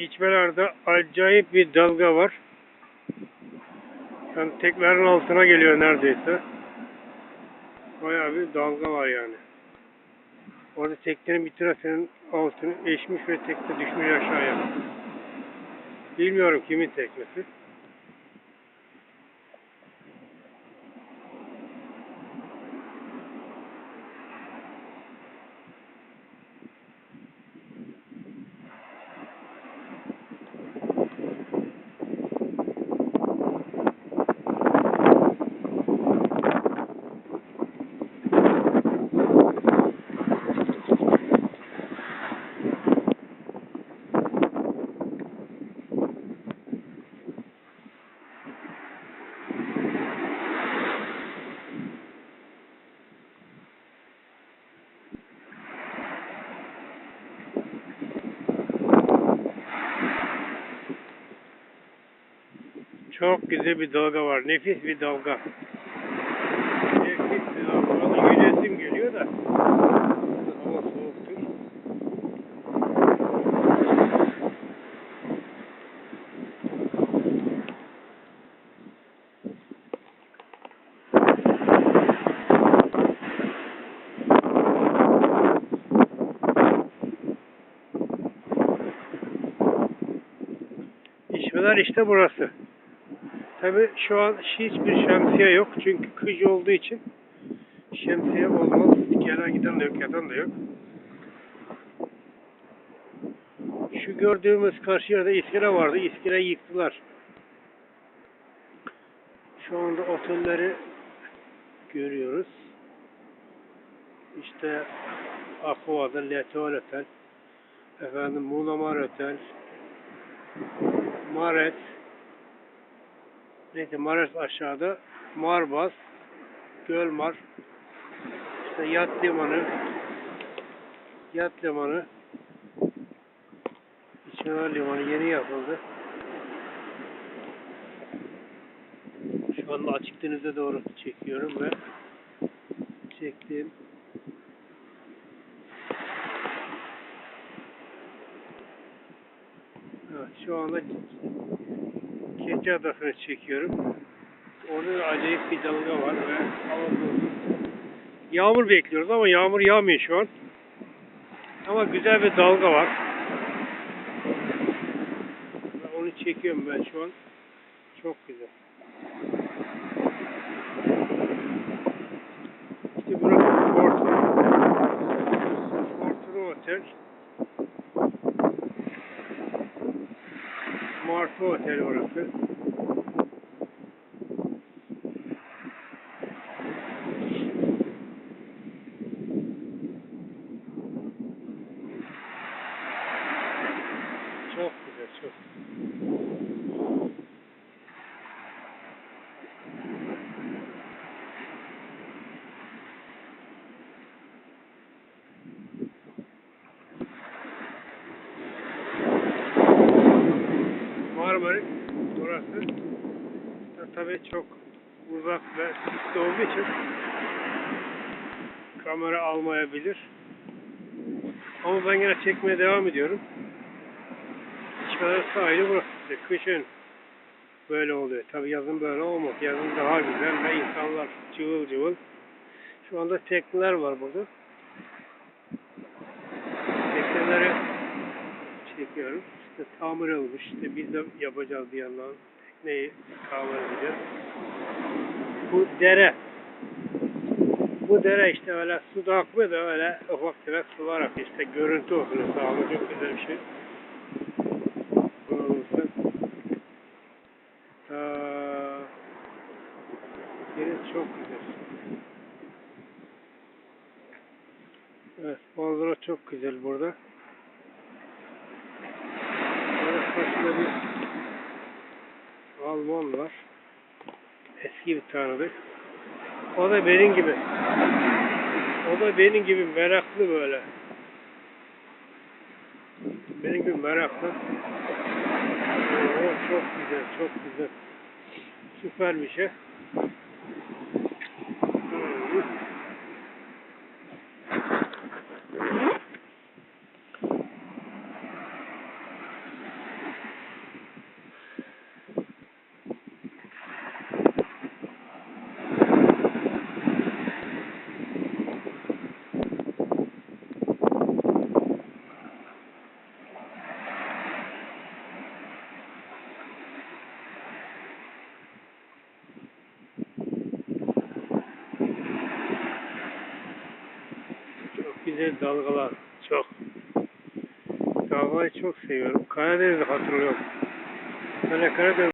İçmelerde acayip bir dalga var. Yani teklerin altına geliyor neredeyse. Bayağı bir dalga var yani. Orada teknenin bir tarafının altını eşmiş ve tekne düşmüş aşağıya. Bilmiyorum kimin teknesi. Çok güzel bir dalga var. Nefis bir dalga. Nefis bir dalga. Valla yüzesim geliyor da. Hava soğuktur. İçmeler işte burası. Tabi şu an hiçbir şemsiye yok. Çünkü kış olduğu için şemsiye olmaz. Gelen giden de yok, yatan da yok. Şu gördüğümüz karşı yerde iskele vardı. İskeleyi yıktılar. Şu anda otelleri görüyoruz. İşte Aqua'da Leteol Otel, efendim Muğlamar Otel, Maret, neyse Maret aşağıda, Marbaz, Gölmar, işte yat limanı, yat limanı, İçmeler limanı yeni yapıldı. Şu anda açık denize doğru çekiyorum ve çektiğim Evet, şu anda Keçi Adası'nı çekiyorum. Orada da acayip bir dalga var ve hava. Yağmur bekliyoruz ama yağmur yağmıyor şu an. Ama güzel bir dalga var. Onu çekiyorum ben şu an. Çok güzel. İşte burası Fortuna. Fortuna Otel. Martı Otel orası. Çok güzel, çok. Burası tabii çok uzak ve pist olduğu için kamera almayabilir. Ama ben yine çekmeye devam ediyorum. İçmeler sahili burası. işte. Kışın böyle oluyor. Tabii yazın böyle olmaz. Yazın daha güzel ve insanlar cıvıl cıvıl. Şu anda tekneler var burada. Çekiyorum. İşte tamir olmuş. İşte biz de yapacağız yandan. Tekneyi tamir edeceğiz. Bu dere. Bu dere işte öyle su akmıyor da öyle ufak tefek sular akıyor. İşte görüntü oluyor sağlığı çok güzel bir şey. Deniz çok güzel. Evet, manzara çok güzel burada. Karşıda bir Alman var. Eski bir tanıdık. O da benim gibi. O da benim gibi meraklı böyle. Benim gibi meraklı. Oo, çok güzel, çok güzel. Süper bir şey. De dalgalar çok. Dalgayı çok seviyorum. Karadeniz'i hatırlıyorum. Böyle Karadeniz